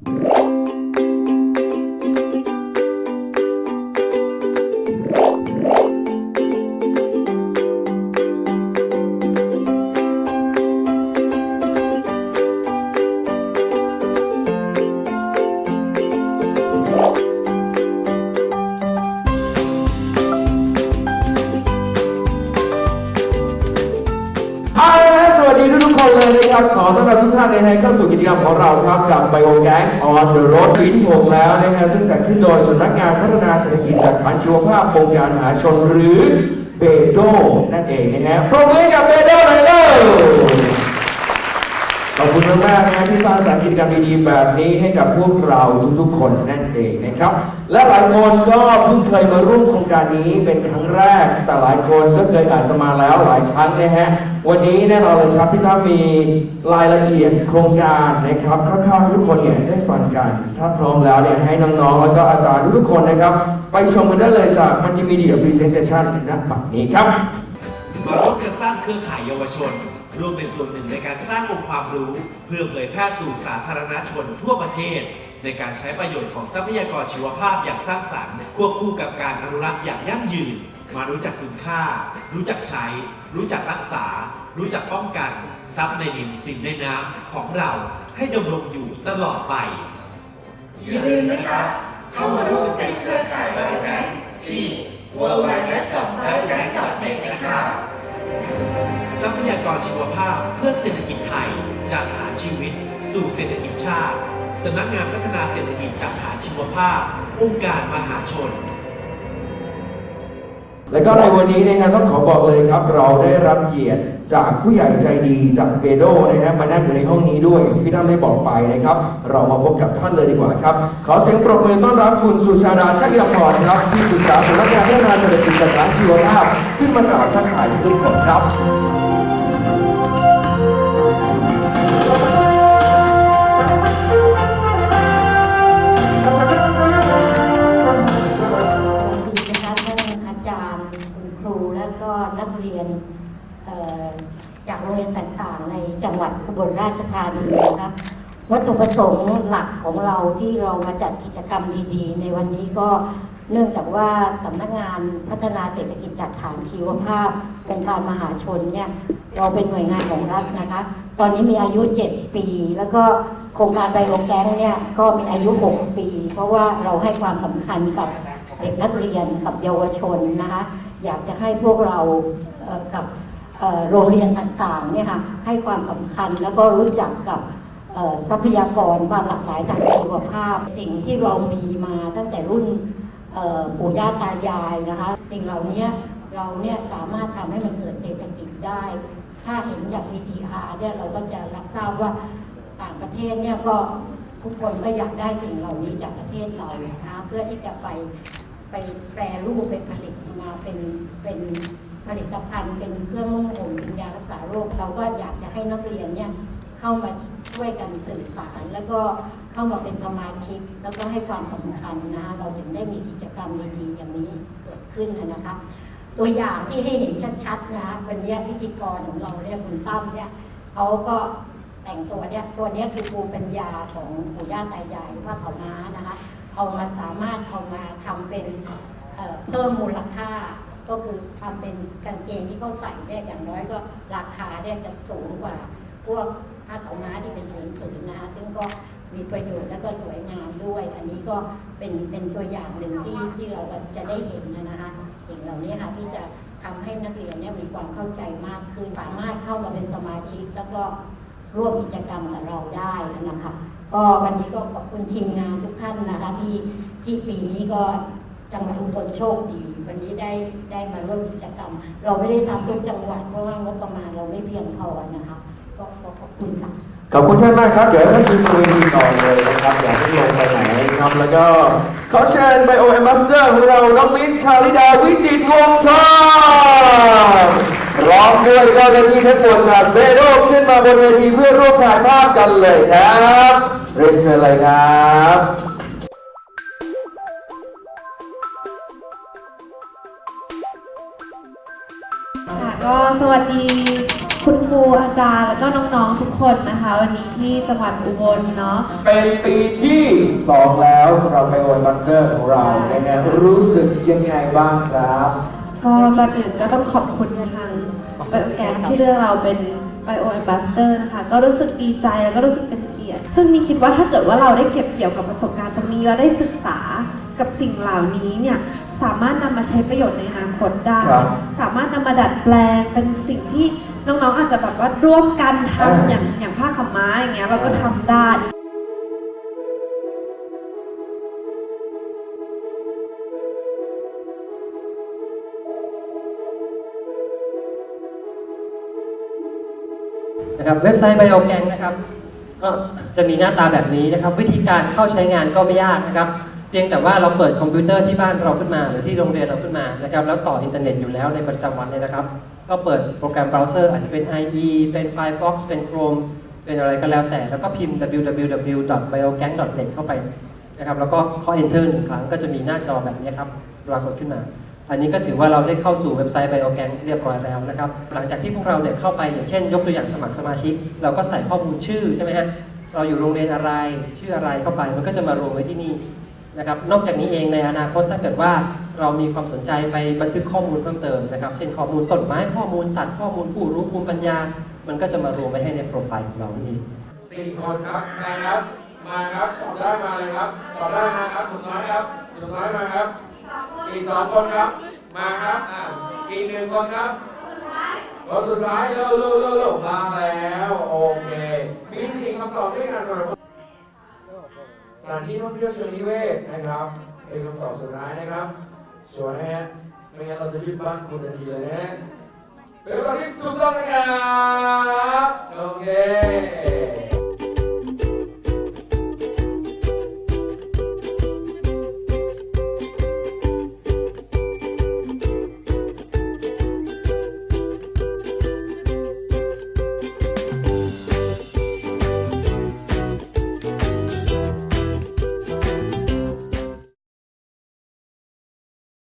เเลยนะครับขอต้อนรับทุกท่านนะฮะเข้าสู่กิจกรรมของเราครับกับ Bio Gang on the Road ปีที่6แล้วนะฮะซึ่งจัดขึ้นโดยสำนักงานพัฒนาเศรษฐกิจจากฐานชีวภาพองค์การมหาชนหรือเบโดนั่นเองนะฮะปรบมือกับเบโดหน่อยเลยขอบคุณมากๆนะที่สร้างสรรค์กิจกรรมดีๆแบบนี้ให้กับพวกเราทุกๆคนนั่นเองนะครับ และหลายคนก็เพิ่งเคยมาร่วมโครงการนี้เป็นครั้งแรก แต่หลายคนก็เคยอาจจะมาแล้วหลายครั้งนะฮะ วันนี้แน่นอนเลยครับพี่ตั้มมีรายละเอียดโครงการนะครับคร่าวๆให้ทุกคนเนี่ยได้ฟังกัน ถ้าพร้อมแล้วเนี่ยให้น้องๆ แล้วก็อาจารย์ทุกๆคนนะครับ ไปชมกันได้เลยจากมัลติมีเดียพรีเซนเ t ชันณบัดนี้ครับมาร่วมกันสร้างเครือข่ายเยาวชน ร่วมเป็นส่วนหนึ่งในการสร้างองค์ความรู้ เพื่อเผยแพร่สู่สาธารณชนทั่วประเทศ ในการใช้ประโยชน์ของทรัพยากรชีวภาพอย่างสร้างสรรค์ควบคู่กับการอนุรักษ์อย่างยั่งยืน มารู้จักคุณค่า รู้จักใช้ รู้จักรักษา รู้จักป้องกัน ทรัพย์ในดินสิ่งในน้ำของเราให้ดำรงอยู่ตลอดไป อย่าลืมนะครับ เข้ามาร่วมเป็นเครือข่ายบริการที่ w w w b i o g a n n e t นะครับ ทรัพยากรชีวภาพเพื่อเศรษฐกิจไทย จากฐานชีวิต สู่เศรษฐกิจชาติสำนักงานพัฒนาเศรษฐกิจจากฐานชีวภาพ องค์การมหาชน และก็ในวันนี้นะฮะต้องขอบอกเลยครับ เราได้รับเกียรติจากผู้ใหญ่ใจดีจากเบโดนะฮะมานั่งอยู่ในห้องนี้ด้วยที่ท่านได้บอกไปนะครับ เรามาพบกับท่านเลยดีกว่าครับ ขอเสียงปรบมือต้อนรับคุณสุชาดาชักยาพรครับที่ปรึกษาสำนักงานพัฒนาเศรษฐกิจจากฐานชีวภาพ ขึ้นมากล่าวทักทายทุกคนครับ รียนต่างๆ ในจังหวัดอุบลราชธานีนะคะวัตถุประสงค์หลักของเราที่เรามาจัดกิจกรรมดีๆ ในวันนี้ก็เนื่องจากว่าสำนักงานพัฒนาเศรษฐกิจจากฐานชีวภาพองค์การมหาชนเนี่ยเราเป็นหน่วยงานของรัฐนะคะ ตอนนี้มีอายุ 7 ปี แล้วก็โครงการไบโอแก๊งเนี่ยก็มีอายุ 6 ปี เพราะว่าเราให้ความสำคัญกับเด็กนักเรียนกับเยาวชนนะคะ อยากจะให้พวกเรากับ โรงเรียนต่างๆเนี่ยค่ะให้ความสำคัญแล้วก็รู้จักกับทรัพยากรความหลากหลายทางชีวภาพ สิ่งที่เรามีมาตั้งแต่รุ่นปู่ย่าตายายนะคะ สิ่งเหล่านี้เราเนี่ยสามารถทำให้มันเกิดเศรษฐกิจได้ ถ้าเห็นจาก VTR เนี่ยเราก็จะรับทราบว่าต่างประเทศเนี่ยก็ทุกคนก็อยากได้สิ่งเหล่านี้จากประเทศเรานะคะเพื่อที่จะไปไปแปรรูปเป็นผลิตมาเป็นเป็น ผลิตภัณฑ์เป็นเครื่องนุ่งห่มเป็นยารักษาโรค เราก็อยากจะให้นักเรียนเนี่ยเข้ามาช่วยกันสื่อสาร แล้วก็เข้ามาเป็นสมาชิก แล้วก็ให้ความสำคัญนะคะเราถึงได้มีกิจกรรมดีๆอย่างนี้เกิดขึ้นนะนะคะ ตัวอย่างที่ให้เห็นชัดๆนะคะวันนี้พิธีกรของเราเนี่ยคุณตั้มเนี่ยเขาก็แต่งตัวเนี่ยตัวเนี้ยคือภูมิปัญญาของปู่ย่าตายายว่าเขาม้านะคะเอามาสามารถเอามาทำเป็นเพิ่มมูลค่า ก็คือทำเป็นกางเกงที่เขาใส่เนี่ยอย่างน้อยก็ราคาเนี่ยจะสูงกว่า พวกผ้าขาวม้าที่เป็นผืนผืนนะซึ่งก็มีประโยชน์และก็สวยงามด้วย อันนี้ก็เป็นเป็นตัวอย่างหนึ่งที่ที่เราจะได้เห็นนะคะสิ่งเหล่านี้ค่ะที่จะทำให้นักเรียนเนี่ยมีความเข้าใจมากขึ้นสามารถเข้ามาเป็นสมาชิก แล้วก็ร่วมกิจกรรมกับเราได้นะคะก็วันนี้ก็ขอบคุณทีมงานทุกท่านนะคะที่ที่ปีนี้ก็ จังหวัดอุบลโชคดี วันนี้ได้ได้มาร่วมกิจกรรม เราไม่ได้ทำทุกจังหวัดเพราะว่างบประมาณเราไม่เพียงพอนะคะก็ก็ขอบคุณค่ะขอบคุณท่านมากครับ เดี๋ยวท่านยืนคุยดีต่อเลยนะครับอย่าให้ลงไปไหนครับแล้วก็ขอเชิญไบโอเอม a สเดอร์ของเราน้องมิ้นชาลิดาวิจิตรวงศ์ทองร้อมด้วยเจ้าหน้าที่ทั้งหมดจากเบโรขึ้นมาบนเวทีเพื่อร่วมถ่ายภาพกันเลยครับ เรียนเชิญเลยครับ ก็สวัสดีคุณครูอาจารย์แล้วก็น้องๆทุกคนนะคะ วันนี้ที่จังหวัดอุบลเนาะ เป็นปีที่ 2 แล้วสำหรับไบโอบัสเตอร์ของเราเป็นไงรู้สึกยังไงบ้างครับ ก็ก่อนอื่นก็ต้องขอบคุณทางไบโอแกนที่เลือกเราเป็นไบโอแอมบาสเตอร์นะคะ ก็รู้สึกดีใจแล้วก็รู้สึกเป็นเกียรติ ซึ่งมีคิดว่าถ้าเกิดว่าเราได้เก็บเกี่ยวกับประสบการณ์ตรงนี้ แล้วได้ศึกษากับสิ่งเหล่านี้เนี่ย สามารถนำมาใช้ประโยชน์ในอนาคตได้ ครับสามารถนำมาดัดแปลงเป็นสิ่งที่น้องๆอาจจะแบบว่าร่วมกันทำอ่า อย่างอย่างผ้าขาวม้าอย่างเงี้ยเราก็ทำได้นะครับเว็บไซต์ BioGang นะครับก็จะมีหน้าตาแบบนี้นะครับ วิธีการเข้าใช้งานก็ไม่ยากนะครับ เพียงแต่ว่าเราเปิดคอมพิวเตอร์ที่บ้านเราขึ้นมา หรือที่โรงเรียนเราขึ้นมานะครับแล้วต่ออินเทอร์เน็ตอยู่แล้วในประจำวันเนี่ยนะครับ ก็เปิดโปรแกรมเบราว์เซอร์อาจจะเป็น IE เป็น Firefox เป็น Chrome เป็นอะไรก็แล้วแต่ แล้วก็พิมพ์ www.biogang.net เข้าไปนะครับแล้วก็เคาะ enter หนึ่งครั้งก็จะมีหน้าจอแบบนี้ครับปรากฏขึ้นมา อันนี้ก็ถือว่าเราได้เข้าสู่เว็บไซต์ BioGang เรียบร้อยแล้วนะครับหลังจากที่พวกเราเนี่ยเข้าไปอย่างเช่น ยกตัวอย่างสมัครสมาชิก เราก็ใส่ข้อมูลชื่อใช่ไหมฮะเราอยู่โรงเรียนอะไรชื่ออะไรเข้าไปมันก็จะมารวมไว้ที่นี่ นะครับ นอกจากนี้เองในอนาคตถ้าเกิดว่าเรามีความสนใจไปบันทึกข้อมูลเพิ่มเติมนะครับ เช่นข้อมูลต้นไม้ข้อมูลสัตว์ข้อมูลผู้รู้ภูมิปัญญา มันก็จะมารวมไว้ให้ในโปรไฟล์ของเรานี่เองสี่คนครับมาครับ มาครับตอบได้มาเลยครับตอบได้มาครับหนุ่มน้อยครับหนุ่มน้อยมาครับอีกสองคนครับ มาครับอ่าอีกหนึ่งคนครับคนสุดท้ายเร็วเร็วเร็วเร็วมาแล้ว โอเค มีสี่คำตอบด้วยกันสำหรับ ถานที่ท่องเที่ยวเชิงนิเวศนะครับเป็นคำตอบสุดท้ายนะครับสวยฮะไม่งั้นเราจะยึดบ้านคุณทันทีเลยนะฮะเป็นคำตอบที่ถูกต้องนะครับโอเค